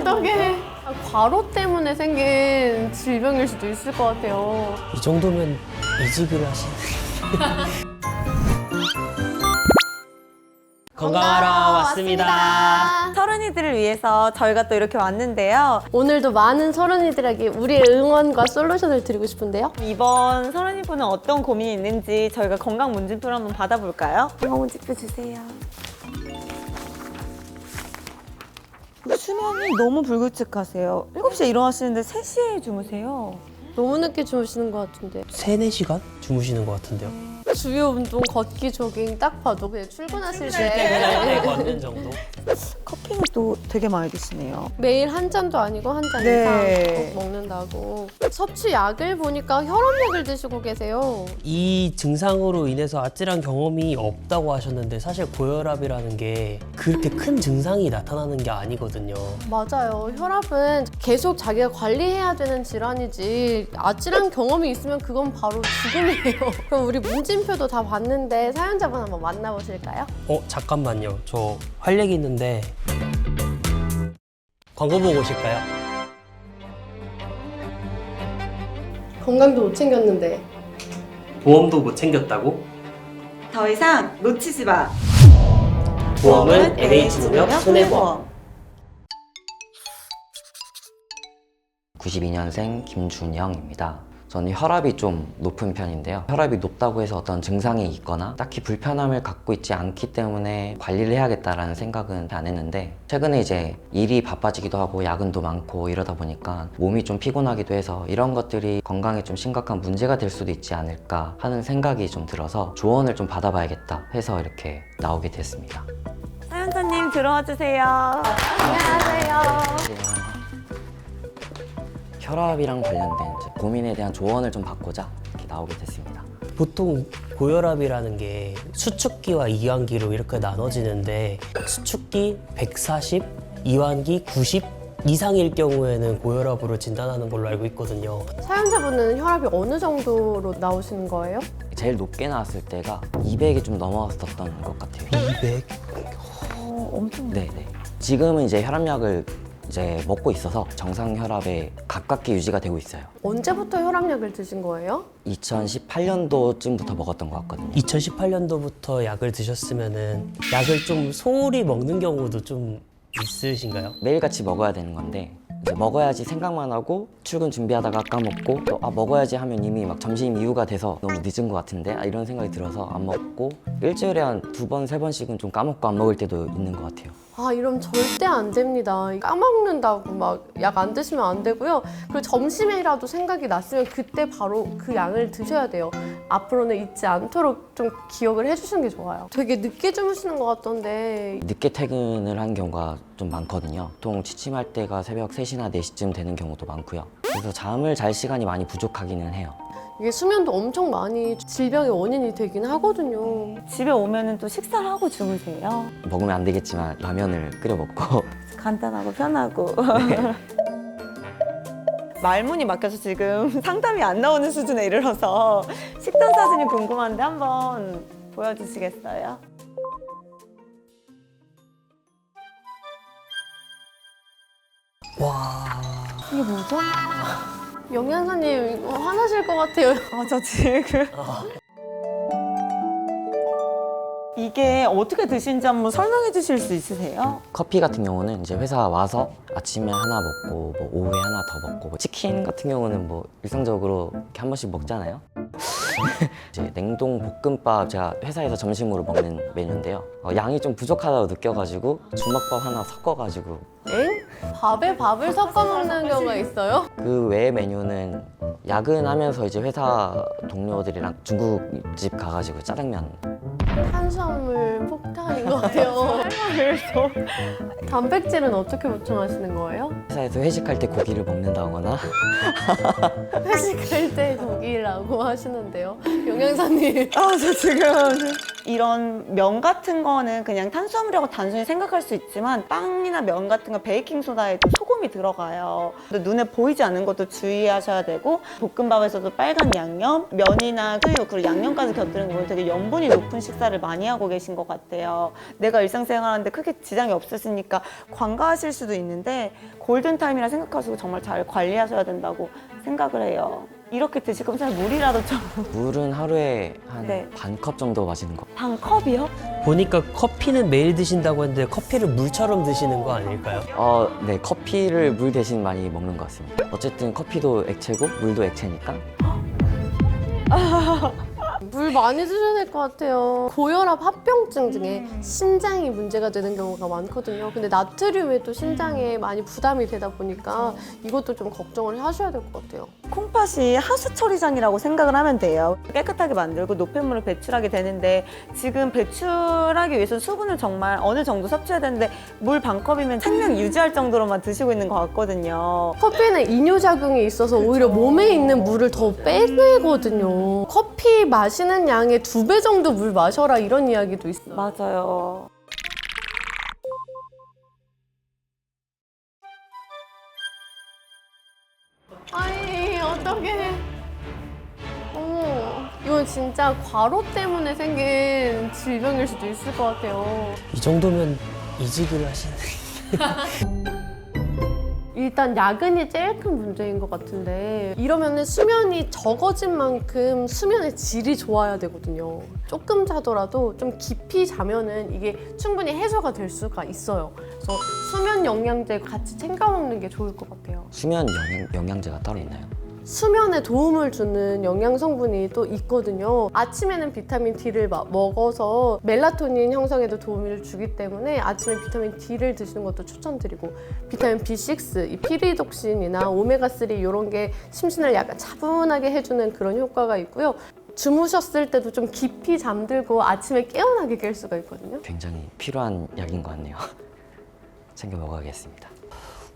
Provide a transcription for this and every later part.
어떡해. 과로 때문에 생긴 질병일 수도 있을 것 같아요. 이 정도면 이직을 하시는. 건강하러 왔습니다. 서른이들을 위해서 저희가 또 이렇게 왔는데요. 오늘도 많은 서른이들에게 우리의 응원과 솔루션을 드리고 싶은데요. 이번 서른이 분은 어떤 고민이 있는지 저희가 건강 문진표를 한번 받아볼까요? 건강 문진표 주세요. 수면이 너무 불규칙하세요. 7시에 일어나시는데 3시에 주무세요. 너무 늦게 주무시는 것 같은데. 3, 4시간 주무시는 것 같은데요. 주요 운동, 걷기, 조깅 딱 봐도 그냥 출근하실 때 네, 걷는 정도. 커피는 또 되게 많이 드시네요. 매일 한 잔도 아니고 한 잔 네. 이상 꼭 먹는다고. 섭취 약을 보니까 혈압약을 드시고 계세요. 이 증상으로 인해서 아찔한 경험이 없다고 하셨는데 사실 고혈압이라는 게 그렇게 큰 증상이 나타나는 게 아니거든요. 맞아요. 혈압은 계속 자기가 관리해야 되는 질환이지 아찔한 경험이 있으면 그건 바로 죽음이에요. 그럼 우리 문 진표도 다 봤는데 사연자분 한번 만나보실까요? 어 잠깐만요. 저 할 얘기 있는데 광고 보고 오실까요? 건강도 못 챙겼는데 보험도 못 챙겼다고? 더 이상 놓치지 마. 보험은 NH농협 손해보험. 92년생 김준영입니다. 저는 혈압이 좀 높은 편인데요. 혈압이 높다고 해서 어떤 증상이 있거나 딱히 불편함을 갖고 있지 않기 때문에 관리를 해야겠다라는 생각은 안 했는데 최근에 이제 일이 바빠지기도 하고 야근도 많고 이러다 보니까 몸이 좀 피곤하기도 해서 이런 것들이 건강에 좀 심각한 문제가 될 수도 있지 않을까 하는 생각이 좀 들어서 조언을 좀 받아봐야겠다 해서 이렇게 나오게 됐습니다. 사연자님 들어와 주세요. 안녕하세요. 혈압이랑 관련된 이제 고민에 대한 조언을 좀 받고자 이렇게 나오게 됐습니다. 보통 고혈압이라는 게 수축기와 이완기로 이렇게 나눠지는데 수축기 140, 이완기 90 이상일 경우에는 고혈압으로 진단하는 걸로 알고 있거든요. 사연자분은 혈압이 어느 정도로 나오시는 거예요? 제일 높게 나왔을 때가 200이 좀 넘어왔었던 것 같아요. 200. 어, 엄청 네, 네. 지금은 이제 혈압약을 이제 먹고 있어서 정상 혈압에 가깝게 유지가 되고 있어요. 언제부터 혈압약을 드신 거예요? 2018년도쯤부터 먹었던 것 같거든요. 2018년도부터 약을 드셨으면은 약을 좀 소홀히 먹는 경우도 좀 있으신가요? 매일같이 먹어야 되는 건데 먹어야지 생각만 하고 출근 준비하다가 까먹고 또 아 먹어야지 하면 이미 막 점심 이후가 돼서 너무 늦은 것 같은데 아, 이런 생각이 들어서 안 먹고 일주일에 한 두 번 세 번씩은 좀 까먹고 안 먹을 때도 있는 것 같아요. 아, 이러면 절대 안 됩니다. 까먹는다고 막 약 안 드시면 안 되고요. 그리고 점심에라도 생각이 났으면 그때 바로 그 양을 드셔야 돼요. 앞으로는 잊지 않도록 좀 기억을 해주시는 게 좋아요. 되게 늦게 주무시는 것 같던데 늦게 퇴근을 한 경우가 좀 많거든요. 보통 취침할 때가 새벽 3시나 4시쯤 되는 경우도 많고요. 그래서 잠을 잘 시간이 많이 부족하기는 해요. 이게 수면도 엄청 많이 질병의 원인이 되긴 하거든요. 집에 오면은 또 식사를 하고 주무세요. 먹으면 안 되겠지만 라면을 끓여 먹고 간단하고 편하고. 말문이 막혀서 지금 상담이 안 나오는 수준에 이르러서 식단 사진이 궁금한데 한번 보여주시겠어요? 와. 이게 뭐죠? 영양사님 이거 화나실 것 같아요. 아, 저 지금. 이게 어떻게 드시는지 한번 설명해 주실 수 있으세요? 커피 같은 경우는 이제 회사 와서 아침에 하나 먹고 뭐 오후에 하나 더 먹고 뭐 치킨 같은 경우는 뭐 일상적으로 이렇게 한 번씩 먹잖아요. 이제 냉동 볶음밥 제가 회사에서 점심으로 먹는 메뉴인데요. 어, 양이 좀 부족하다고 느껴가지고 주먹밥 하나 섞어가지고 엥? 밥에 밥을 섞어 먹는 경우가 있어요? 그 외의 메뉴는 야근하면서 이제 회사 동료들이랑 중국집 가가지고 짜장면 탄수화물 폭탄인 것 같아요. 단백질은 어떻게 보충하시는 거예요? 회사에서 회식할 때 고기를 먹는다거나 회식할 때 라고 하시는데요. 영양사님. 아, 저 지금 이런 면 같은 거는 그냥 탄수화물이라고 단순히 생각할 수 있지만 빵이나 면 같은 거 베이킹 소다에 또 소금 소금이 들어가요. 근데 눈에 보이지 않는 것도 주의하셔야 되고 볶음밥에서도 빨간 양념, 면이나 수육 그리고 양념까지 곁들인 거 되게 염분이 높은 식사를 많이 하고 계신 것 같아요. 내가 일상생활하는데 크게 지장이 없으시니까 관가하실 수도 있는데 골든 타임이라 생각하시고 정말 잘 관리하셔야 된다고 생각을 해요. 이렇게 드실 거면 차라리 물이라도 좀 물은 하루에 한 네. 반 컵 정도 마시는 거. 반 컵이요? 보니까 커피는 매일 드신다고 했는데 커피를 물처럼 드시는 거 아닐까요? 어, 네, 커피를 물 대신 많이 먹는 것 같습니다. 어쨌든 커피도 액체고 물도 액체니까 물 많이 드셔야 될 것 같아요. 고혈압 합병증 중에 신장이 문제가 되는 경우가 많거든요. 근데 나트륨이 또 신장에 많이 부담이 되다 보니까 이것도 좀 걱정을 하셔야 될 것 같아요. 콩팥이 하수 처리장이라고 생각을 하면 돼요. 깨끗하게 만들고 노폐물을 배출하게 되는데 지금 배출하기 위해서 수분을 정말 어느 정도 섭취해야 되는데 물 반 컵이면 생명 유지할 정도로만 드시고 있는 것 같거든요. 커피는 이뇨작용이 있어서 오히려 몸에 있는 물을 더 빼내거든요. 커피 마시는 양의 두 배 정도 물 마셔라 이런 이야기도 있어요. 맞아요. 아이 어떡해 어머 이건 진짜 과로 때문에 생긴 질병일 수도 있을 것 같아요 이 정도면 이직을 하시는 일단 야근이 제일 큰 문제인 것 같은데 이러면은 수면이 적어진 만큼 수면의 질이 좋아야 되거든요. 조금 자더라도 좀 깊이 자면은 이게 충분히 해소가 될 수가 있어요. 그래서 수면 영양제 같이 챙겨 먹는 게 좋을 것 같아요. 수면 영양, 영양제가 따로 있나요? 수면에 도움을 주는 영양 성분이 또 있거든요. 아침에는 비타민 D를 마- 먹어서 멜라토닌 형성에도 도움을 주기 때문에 아침에 비타민 D를 드시는 것도 추천드리고 비타민 B6, 이 피리독신이나 오메가3 이런 게 심신을 약간 차분하게 해주는 그런 효과가 있고요. 주무셨을 때도 좀 깊이 잠들고 아침에 깨어나게 깰 수가 있거든요. 굉장히 필요한 약인 것 같네요. 챙겨 먹어야겠습니다.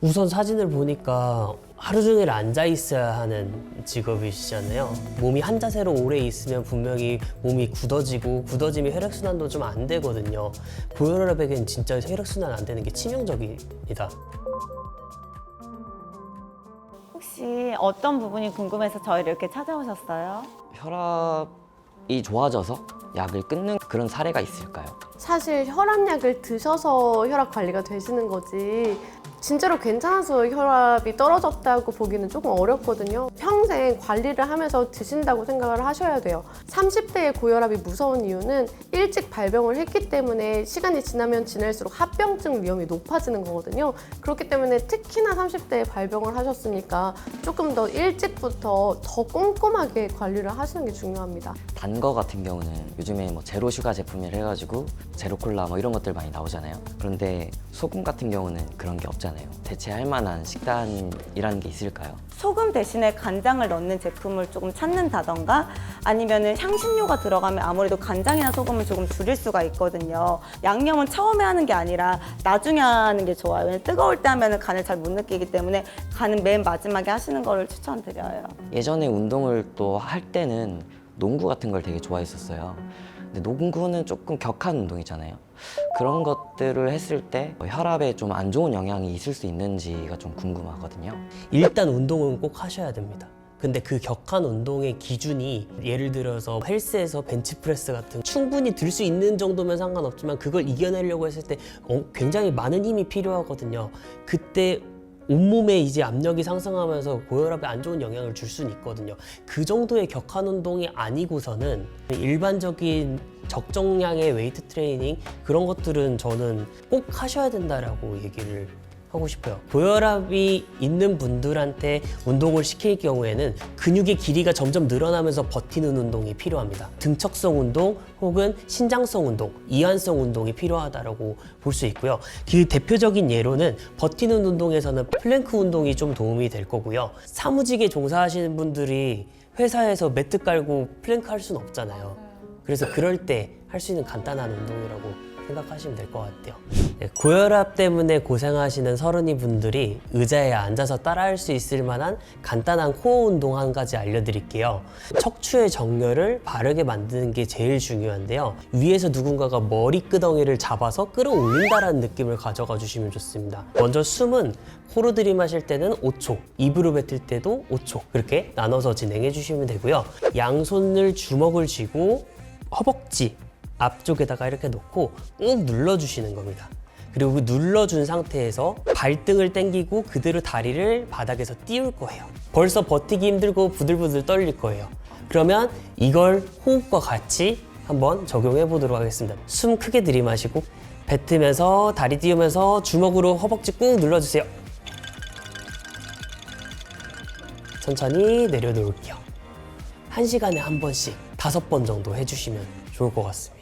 우선 사진을 보니까 하루 종일 앉아 있어야 하는 직업이시잖아요. 몸이 한 자세로 오래 있으면 분명히 몸이 굳어지고 굳어지면 혈액순환도 좀 안 되거든요. 고혈압에겐 진짜 혈액순환 안 되는 게 치명적입니다. 혹시 어떤 부분이 궁금해서 저희를 이렇게 찾아오셨어요? 혈압이 좋아져서 약을 끊는 그런 사례가 있을까요? 사실 혈압약을 드셔서 혈압 관리가 되시는 거지 진짜로 괜찮아서 혈압이 떨어졌다고 보기는 조금 어렵거든요. 평생 관리를 하면서 드신다고 생각을 하셔야 돼요. 30대의 고혈압이 무서운 이유는 일찍 발병을 했기 때문에 시간이 지나면 지날수록 합병증 위험이 높아지는 거거든요. 그렇기 때문에 특히나 30대에 발병을 하셨으니까 조금 더 일찍부터 더 꼼꼼하게 관리를 하시는 게 중요합니다. 단 거 같은 경우는 요즘에 뭐 제로 슈가 제품이라 해가지고 제로 콜라 뭐 이런 것들 많이 나오잖아요. 그런데 소금 같은 경우는 그런 게 없잖아요. 대체할 만한 식단이라는 게 있을까요? 소금 대신에 간장을 넣는 제품을 조금 찾는다던가 아니면은 향신료가 들어가면 아무래도 간장이나 소금을 조금 줄일 수가 있거든요. 양념은 처음에 하는 게 아니라 나중에 하는 게 좋아요. 왜냐면 뜨거울 때 하면 간을 잘 못 느끼기 때문에 간은 맨 마지막에 하시는 거를 추천드려요. 예전에 운동을 또 할 때는 농구 같은 걸 되게 좋아했었어요. 근데 농구는 조금 격한 운동이잖아요. 그런 것들을 했을 때 혈압에 좀 안 좋은 영향이 있을 수 있는지가 좀 궁금하거든요. 일단 운동은 꼭 하셔야 됩니다. 근데 그 격한 운동의 기준이 예를 들어서 헬스에서 벤치프레스 같은 충분히 들 수 있는 정도면 상관없지만 그걸 이겨내려고 했을 때 어, 굉장히 많은 힘이 필요하거든요. 그때 온몸에 이제 압력이 상승하면서 고혈압에 안 좋은 영향을 줄 수는 있거든요. 그 정도의 격한 운동이 아니고서는 일반적인 적정량의 웨이트 트레이닝 그런 것들은 저는 꼭 하셔야 된다라고 얘기를 하고 싶어요. 고혈압이 있는 분들한테 운동을 시킬 경우에는 근육의 길이가 점점 늘어나면서 버티는 운동이 필요합니다. 등척성 운동 혹은 신장성 운동, 이완성 운동이 필요하다고 볼 수 있고요. 그 대표적인 예로는 버티는 운동에서는 플랭크 운동이 좀 도움이 될 거고요. 사무직에 종사하시는 분들이 회사에서 매트 깔고 플랭크 할 수는 없잖아요. 그래서 그럴 때 할 수 있는 간단한 운동이라고 생각하시면 될 것 같아요. 네, 고혈압 때문에 고생하시는 서른이 분들이 의자에 앉아서 따라할 수 있을 만한 간단한 코어 운동 한 가지 알려드릴게요. 척추의 정렬을 바르게 만드는 게 제일 중요한데요. 위에서 누군가가 머리 끄덩이를 잡아서 끌어올린다라는 느낌을 가져가 주시면 좋습니다. 먼저 숨은 코로 들이마실 때는 5초, 입으로 뱉을 때도 5초 그렇게 나눠서 진행해 주시면 되고요. 양손을 주먹을 쥐고 허벅지 앞쪽에다가 이렇게 놓고 꾹 눌러주시는 겁니다. 그리고 그 눌러준 상태에서 발등을 당기고 그대로 다리를 바닥에서 띄울 거예요. 벌써 버티기 힘들고 부들부들 떨릴 거예요. 그러면 이걸 호흡과 같이 한번 적용해 보도록 하겠습니다. 숨 크게 들이마시고 뱉으면서 다리 띄우면서 주먹으로 허벅지 꾹 눌러주세요. 천천히 내려놓을게요. 한 시간에 한 번씩 다섯 번 정도 해주시면 좋을 것 같습니다.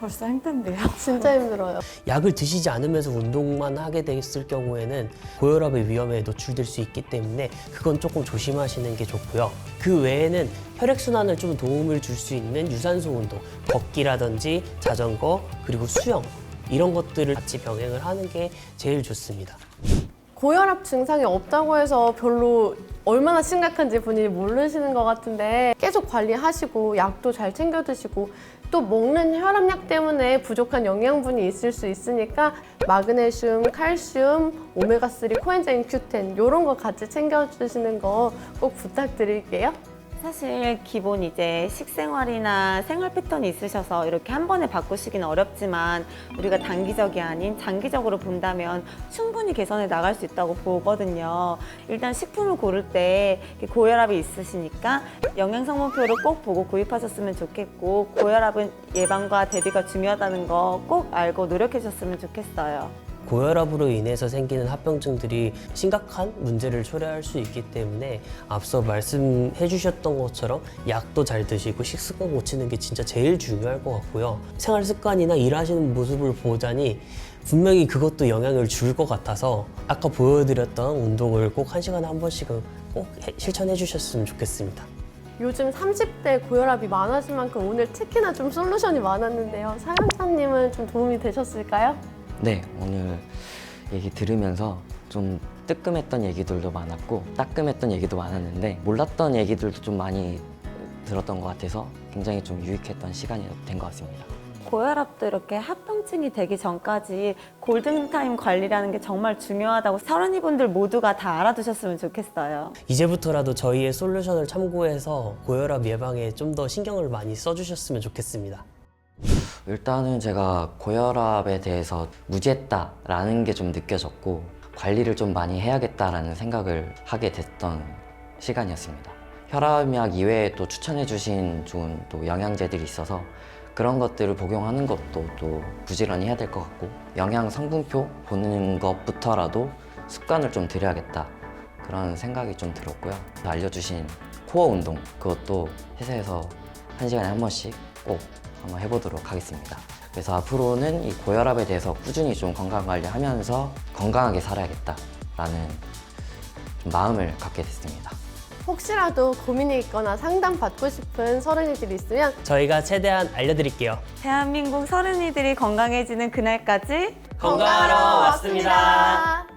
아, 벌써 힘든데요. 진짜 힘들어요. 약을 드시지 않으면서 운동만 하게 됐을 경우에는 고혈압의 위험에 노출될 수 있기 때문에 그건 조금 조심하시는 게 좋고요. 그 외에는 혈액순환을 좀 도움을 줄 수 있는 유산소 운동, 걷기라든지 자전거, 그리고 수영 이런 것들을 같이 병행을 하는 게 제일 좋습니다. 고혈압 증상이 없다고 해서 별로 얼마나 심각한지 본인이 모르시는 것 같은데 계속 관리하시고 약도 잘 챙겨 드시고 또 먹는 혈압약 때문에 부족한 영양분이 있을 수 있으니까 마그네슘, 칼슘, 오메가3, 코엔자임 Q10 이런 거 같이 챙겨 주시는 거 꼭 부탁드릴게요. 사실 기본 이제 식생활이나 생활 패턴이 있으셔서 이렇게 한 번에 바꾸시기는 어렵지만 우리가 단기적이 아닌 장기적으로 본다면 충분히 개선해 나갈 수 있다고 보거든요. 일단 식품을 고를 때 고혈압이 있으시니까 영양 성분표를 꼭 보고 구입하셨으면 좋겠고 고혈압은 예방과 대비가 중요하다는 거 꼭 알고 노력해 주셨으면 좋겠어요. 고혈압으로 인해서 생기는 합병증들이 심각한 문제를 초래할 수 있기 때문에 앞서 말씀해 주셨던 것처럼 약도 잘 드시고 식습관 고치는 게 진짜 제일 중요할 것 같고요. 생활 습관이나 일하시는 모습을 보자니 분명히 그것도 영향을 줄 것 같아서 아까 보여드렸던 운동을 꼭 한 시간에 한 번씩은 꼭 해- 실천해 주셨으면 좋겠습니다. 요즘 30대 고혈압이 많아진 만큼 오늘 특히나 좀 솔루션이 많았는데요. 사연자님은 좀 도움이 되셨을까요? 네, 오늘 얘기 들으면서 좀 뜨끔했던 얘기들도 많았고 따끔했던 얘기도 많았는데 몰랐던 얘기들도 좀 많이 들었던 것 같아서 굉장히 좀 유익했던 시간이 된 것 같습니다. 고혈압도 이렇게 합병증이 되기 전까지 골든타임 관리라는 게 정말 중요하다고 서른이 분들 모두가 다 알아두셨으면 좋겠어요. 이제부터라도 저희의 솔루션을 참고해서 고혈압 예방에 좀 더 신경을 많이 써주셨으면 좋겠습니다. 일단은 제가 고혈압에 대해서 무지했다라는 게 좀 느껴졌고 관리를 좀 많이 해야겠다라는 생각을 하게 됐던 시간이었습니다. 혈압약 이외에 또 추천해 주신 좋은 또 영양제들이 있어서 그런 것들을 복용하는 것도 또 부지런히 해야 될 것 같고 영양 성분표 보는 것부터라도 습관을 좀 들여야겠다 그런 생각이 좀 들었고요. 알려주신 코어 운동 그것도 회사에서 한 시간에 한 번씩 꼭 한번 해보도록 하겠습니다. 그래서 앞으로는 이 고혈압에 대해서 꾸준히 좀 건강 관리하면서 건강하게 살아야겠다라는 좀 마음을 갖게 됐습니다. 혹시라도 고민이 있거나 상담 받고 싶은 서른이들이 있으면 저희가 최대한 알려드릴게요. 대한민국 서른이들이 건강해지는 그날까지 건강하러 왔습니다.